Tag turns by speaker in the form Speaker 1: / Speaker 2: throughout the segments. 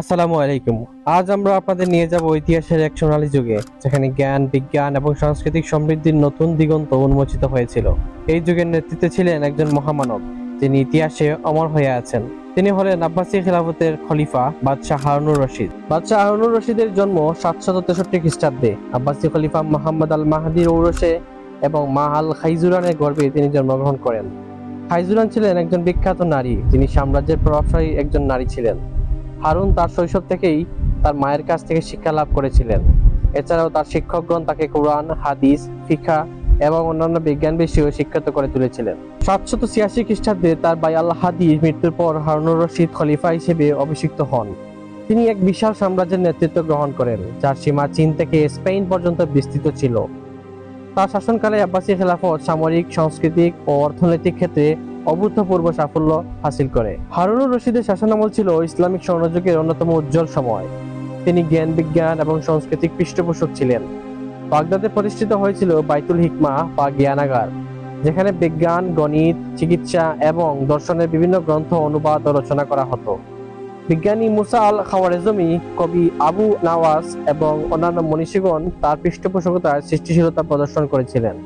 Speaker 1: আসসালামু আলাইকুম। আজ আমরা আপনাদের নিয়ে যাব ইতিহাসের এক সোনালী যুগে, যেখানে জ্ঞান, বিজ্ঞান এবং সাংস্কৃতিক সমৃদ্ধির নতুন দিগন্ত উন্মোচিত হয়েছিল। এই যুগের নেতৃত্বে ছিলেন একজন মহামানব, যিনি ইতিহাসে অমর হয়ে আছেন। তিনি হলেন আব্বাসী খিলাফতের খলিফা বাদশাহ হারুনুর রশিদ। বাদশাহ হারুনুর রশিদের জন্ম সাতশত তেষট্টি খ্রিস্টাব্দে। আব্বাসী খলিফা মোহাম্মদ আল মাহাদির ঔরসে এবং মা আল খাইজুরানের গর্ভে তিনি জন্মগ্রহণ করেন। খাইজুরান ছিলেন একজন বিখ্যাত নারী, যিনি সাম্রাজ্যের প্রভাবশালী একজন নারী ছিলেন। হারুন তার শৈশব থেকেই তার মায়ের কাছ থেকে শিক্ষা লাভ করেছিলেন। এছাড়াও তার শিক্ষকগণ তাকে কোরআন, হাদিস ফিখা এবং অন্যান্য বিজ্ঞান বিষয়েও শিক্ষিত করে তুলেছিলেন। সাতশত ছিয়াশি খ্রিস্টাব্দে তার ভাই আল্লাহ হাদির মৃত্যুর পর হারুনুর রশিদ খলিফা হিসেবে অভিষিক্ত হন। তিনি এক বিশাল সাম্রাজ্যের নেতৃত্ব গ্রহণ করেন, যার সীমা চীন থেকে স্পেন পর্যন্ত বিস্তৃত ছিল। তার শাসনকালে আব্বাসী খেলাফত সামরিক, সাংস্কৃতিক ও অর্থনৈতিক ক্ষেত্রে অভূতপূর্ব সাফল্য হাসিল করে। হারুনুর রশিদের শাসনামল ছিল ইসলামিক স্বর্ণযুগের অন্যতম উজ্জ্বল সময়। তিনি জ্ঞান, বিজ্ঞান এবং সাংস্কৃতিক পৃষ্ঠপোষক ছিলেন। বাগদাদে প্রতিষ্ঠিত হয়েছিল বাইতুল হিকমা বা জ্ঞানাগার, যেখানে বিজ্ঞান, গণিত, চিকিৎসা এবং দর্শনের বিভিন্ন গ্রন্থ, অনুবাদ ও রচনা করা হতো। বিজ্ঞানী মুসা আল খাওয়ারেজমি কবি আবু নাওয়াজ এবং অন্যান্য মনীষীগণ তার পৃষ্ঠপোষকতায় সৃষ্টিশীলতা প্রদর্শন করেছিলেন।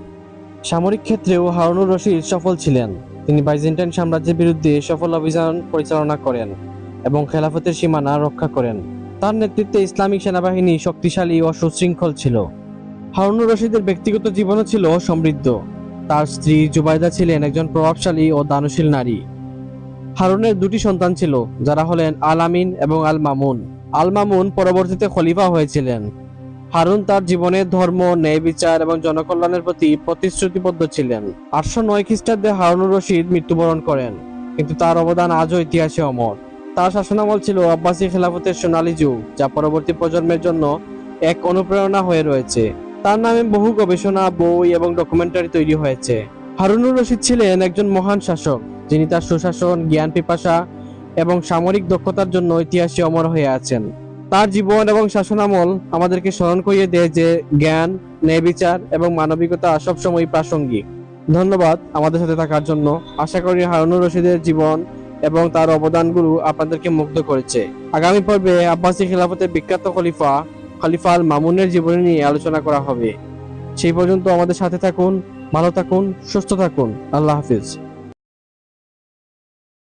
Speaker 1: সামরিক ক্ষেত্রেও হারুনুর রশিদ সফল ছিলেন। তিনি বাইজেন্টাইন সাম্রাজ্যের বিরুদ্ধে সফল অভিযান পরিচালনা করেন এবং খেলাফতের সীমানা রক্ষা করেন। তার নেতৃত্বে ইসলামিক সেনাবাহিনী শক্তিশালী ও সুশৃঙ্খল ছিল। হারুনুর রশিদের ব্যক্তিগত জীবনও ছিল সমৃদ্ধ। তার স্ত্রী জুবাইদা ছিলেন একজন প্রভাবশালী ও দানশীল নারী। হারুনের দুটি সন্তান ছিল, যারা হলেন আল আমিন এবং আল মামুন। আল মামুন পরবর্তীতে খলিফা হয়েছিলেন। হারুন তার জীবনে ধর্ম, ন্যায় বিচার এবং জনকল্যাণের প্রতি প্রতিশ্রুতিবদ্ধ ছিলেন। আটশো নয় খ্রিস্টাব্দে হারুনুর রশিদ মৃত্যুবরণ করেন, কিন্তু তার অবদান আজও ইতিহাসে অমর। তার শাসনামল ছিল আব্বাসী খেলাফতের সোনালী যুগ, যা পরবর্তী প্রজন্মের জন্য এক অনুপ্রেরণা হয়ে রয়েছে। তার নামে বহু গবেষণা, বই এবং ডকুমেন্টারি তৈরি হয়েছে। হারুনুর রশিদ ছিলেন একজন মহান শাসক, যিনি তার সুশাসন জ্ঞান পিপাসা এবং সামরিক দক্ষতার জন্য ইতিহাসে অমর হয়ে আছেন। তার জীবন এবং শাসনামল আমাদেরকে স্মরণ করিয়ে দেয় যে জ্ঞান, ন্যায় বিচার এবং মানবিকতা সবসময় প্রাসঙ্গিক। ধন্যবাদ আমাদের সাথে থাকার জন্য। আশা করি হারুনুর রশিদের জীবন এবং তার অবদানগুলো আপনাদেরকে মুগ্ধ করেছে। আগামী পর্বে আব্বাসী খিলাফতের বিখ্যাত খলিফা খলিফা আল মামুনের জীবনী নিয়ে আলোচনা করা হবে। সেই পর্যন্ত আমাদের সাথে থাকুন, ভালো থাকুন, সুস্থ থাকুন। আল্লাহ হাফিজ।